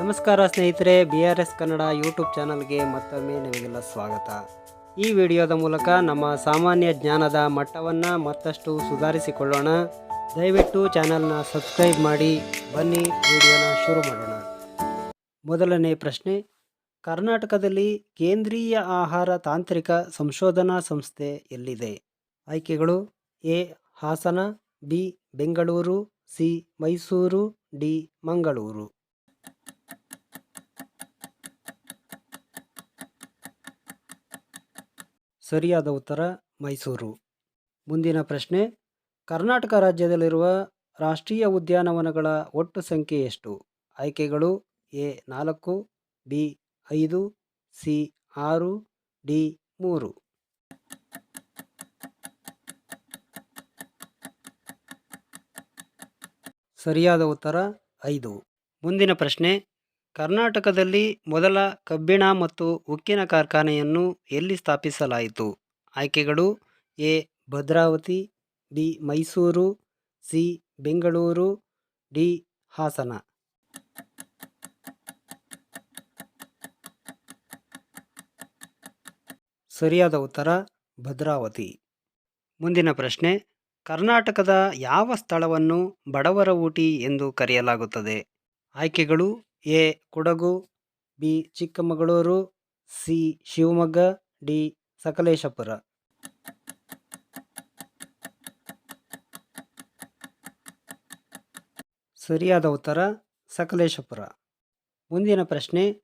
ನಮಸ್ಕಾರ ಸ್ನೇಹಿತರೆ B R S Kannada YouTube ಚಾನಲ್ಗೆ ಮತ್ತೊಮ್ಮೆ ನಿಮಗೆಲ್ಲ ಸ್ವಾಗತ. ಈ ವಿಡಿಯೋದ ಮೂಲಕ ನಮ್ಮ ಸಾಮಾನ್ಯ ಜ್ಞಾನದ ಮಟ್ಟವನ್ನು ಮತ್ತಷ್ಟು ಸುಧಾರಿಸಿಕೊಳ್ಳೋಣ. ದಯವಿಟ್ಟು ಚಾನಲ್ನ ಸಬ್ಸ್ಕ್ರೈಬ್ ಮಾಡಿ, ಬನ್ನಿ ವಿಡಿಯೋನ ಶುರು ಮಾಡೋಣ. ಮೊದಲನೇ ಪ್ರಶ್ನೆ, ಕರ್ನಾಟಕದಲ್ಲಿ ಕೇಂದ್ರೀಯ ಆಹಾರ ತಾಂತ್ರಿಕ ಸಂಶೋಧನಾ ಸಂಸ್ಥೆ ಎಲ್ಲಿದೆ? ಆಯ್ಕೆಗಳು, A, Hassan, B, Bengaluru, C, Mysuru, D, Mangaluru. ಸರಿಯಾದ ಉತ್ತರ ಮೈಸೂರು. ಮುಂದಿನ ಪ್ರಶ್ನೆ, ಕರ್ನಾಟಕ ರಾಜ್ಯದಲ್ಲಿರುವ ರಾಷ್ಟ್ರೀಯ ಉದ್ಯಾನವನಗಳ ಒಟ್ಟು ಸಂಖ್ಯೆ ಎಷ್ಟು? ಆಯ್ಕೆಗಳು ಎ ನಾಲ್ಕು, ಬಿ ಐದು, ಸಿ ಆರು, ಡಿ ಮೂರು. ಸರಿಯಾದ ಉತ್ತರ ಐದು. ಮುಂದಿನ ಪ್ರಶ್ನೆ ಕರ್ನಾಟಕದಲ್ಲಿ ಮೊದಲ ಕಬ್ಬಿಣ ಮತ್ತು ಉಕ್ಕಿನ ಕಾರ್ಖಾನೆಯನ್ನು ಎಲ್ಲಿ ಸ್ಥಾಪಿಸಲಾಯಿತು? ಆಯ್ಕೆಗಳು A. Bhadravati, B. Mysuru, C. Bengaluru, D. Hassan. ಸರಿಯಾದ ಉತ್ತರ, ಭದ್ರಾವತಿ. ಮುಂದಿನ ಪ್ರಶ್ನೆ, ಕರ್ನಾಟಕದ ಯಾವ ಸ್ಥಳವನ್ನು ಬಡವರ ಊಟಿ ಎಂದು ಕರೆಯಲಾಗುತ್ತದೆ? ಆಯ್ಕೆಗಳು A. Kodagu, B. Chikkamagaluru, C. Shivamogga, D. Sakleshpur. ಸರಿಯಾದ ಉತ್ತರ, ಸಕಲೇಶಪುರ. ಮುಂದಿನ ಪ್ರಶ್ನೆ,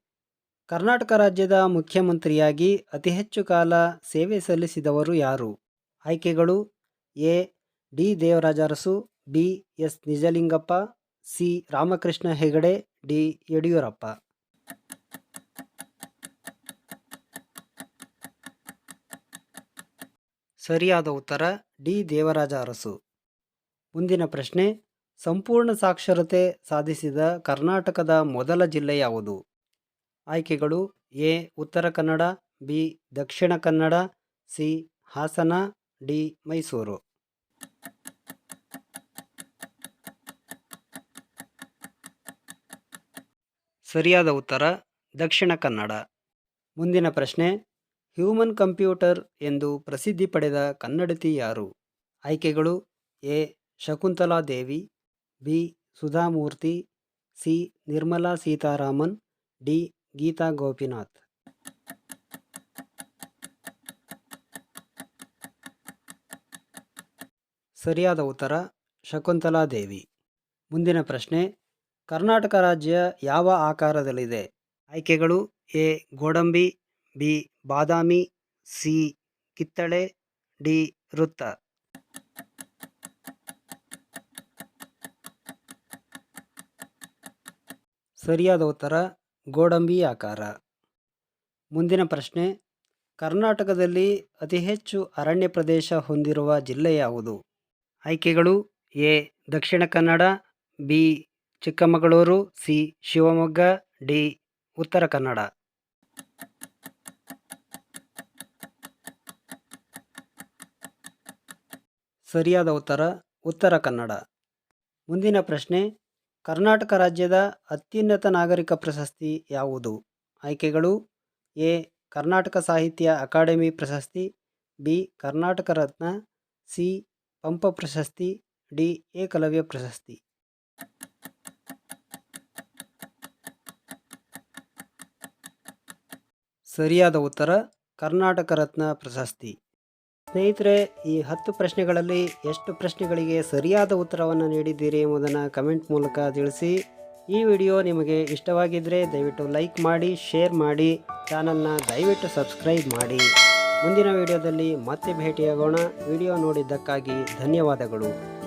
ಕರ್ನಾಟಕ ರಾಜ್ಯದ ಮುಖ್ಯಮಂತ್ರಿಯಾಗಿ ಅತಿ ಹೆಚ್ಚು ಕಾಲ ಸೇವೆ ಸಲ್ಲಿಸಿದವರು ಯಾರು? ಆಯ್ಕೆಗಳು, A. D. Devaraj Urs, B. S. Nijalingappa C. Ramakrishna Hegde, D. Yediyurappa. ಸರಿಯಾದ ಉತ್ತರ, ಡಿ. ದೇವರಾಜ ಅರಸು. ಮುಂದಿನ ಪ್ರಶ್ನೆ, ಸಂಪೂರ್ಣ ಸಾಕ್ಷರತೆ ಸಾಧಿಸಿದ ಕರ್ನಾಟಕದ ಮೊದಲ ಜಿಲ್ಲೆ ಯಾವುದು? ಆಯ್ಕೆಗಳು, A. Uttara Kannada, B. Dakshina Kannada, C. Hassan, D. Mysuru. ಸರಿಯಾದ ಉತ್ತರ, ದಕ್ಷಿಣ ಕನ್ನಡ. ಮುಂದಿನ ಪ್ರಶ್ನೆ, ಹ್ಯೂಮನ್ ಕಂಪ್ಯೂಟರ್ ಎಂದು ಪ್ರಸಿದ್ಧಿ ಪಡೆದ ಕನ್ನಡತಿ ಯಾರು? ಆಯ್ಕೆಗಳು, A, Shakuntala Devi, B, Sudha Murty, C, Nirmala Sitharaman, D, Geeta Gopinath. ಸರಿಯಾದ ಉತ್ತರ, ಶಕುಂತಲಾ ದೇವಿ. ಮುಂದಿನ ಪ್ರಶ್ನೆ ಕರ್ನಾಟಕ ರಾಜ್ಯ ಯಾವ ಆಕಾರದಲ್ಲಿದೆ? ಆಯ್ಕೆಗಳು ಎ. ಗೋಡಂಬಿ, ಬಿ. ಬಾದಾಮಿ, ಸಿ. ಕಿತ್ತಳೆ, ಡಿ. ವೃತ್ತ. ಸರಿಯಾದ ಉತ್ತರ, ಗೋಡಂಬಿ ಆಕಾರ. ಮುಂದಿನ ಪ್ರಶ್ನೆ, ಕರ್ನಾಟಕದಲ್ಲಿ ಅತಿ ಹೆಚ್ಚು ಅರಣ್ಯ ಪ್ರದೇಶ ಹೊಂದಿರುವ ಜಿಲ್ಲೆ ಯಾವುದು? ಆಯ್ಕೆಗಳು A. Dakshina Kannada, B. Chikkamagaluru, C. Shivamogga, D. Uttara Kannada. ಸರಿಯಾದ ಉತ್ತರ ಉತ್ತರ ಕನ್ನಡ. ಮುಂದಿನ ಪ್ರಶ್ನೆ, ಕರ್ನಾಟಕ ರಾಜ್ಯದ ಅತ್ಯುನ್ನತ ನಾಗರಿಕ ಪ್ರಶಸ್ತಿ ಯಾವುದು? ಆಯ್ಕೆಗಳು, ಎ. ಕರ್ನಾಟಕ ಸಾಹಿತ್ಯ ಅಕಾಡೆಮಿ ಪ್ರಶಸ್ತಿ, ಬಿ. ಕರ್ನಾಟಕ ರತ್ನ, ಸಿ. ಪಂಪ ಪ್ರಶಸ್ತಿ, ಡಿ. ಏಕಲವ್ಯ ಪ್ರಶಸ್ತಿ. ಸರಿಯಾದ ಉತ್ತರ ಕರ್ನಾಟಕ ರತ್ನ ಪ್ರಶಸ್ತಿ. ಸ್ನೇಹಿತರೆ, ಈ ಹತ್ತು ಪ್ರಶ್ನೆಗಳಲ್ಲಿ ಎಷ್ಟು ಪ್ರಶ್ನೆಗಳಿಗೆ ಸರಿಯಾದ ಉತ್ತರವನ್ನು ನೀಡಿದ್ದೀರಿ ಎಂಬುದನ್ನು ಕಮೆಂಟ್ ಮೂಲಕ ತಿಳಿಸಿ. ಈ ವಿಡಿಯೋ ನಿಮಗೆ ಇಷ್ಟವಾಗಿದ್ದರೆ ದಯವಿಟ್ಟು ಲೈಕ್ ಮಾಡಿ, ಶೇರ್ ಮಾಡಿ, ಚಾನಲ್ನ ದಯವಿಟ್ಟು ಸಬ್ಸ್ಕ್ರೈಬ್ ಮಾಡಿ. ಮುಂದಿನ ವಿಡಿಯೋದಲ್ಲಿ ಮತ್ತೆ ಭೇಟಿಯಾಗೋಣ. ವಿಡಿಯೋ ನೋಡಿದ್ದಕ್ಕಾಗಿ ಧನ್ಯವಾದಗಳು.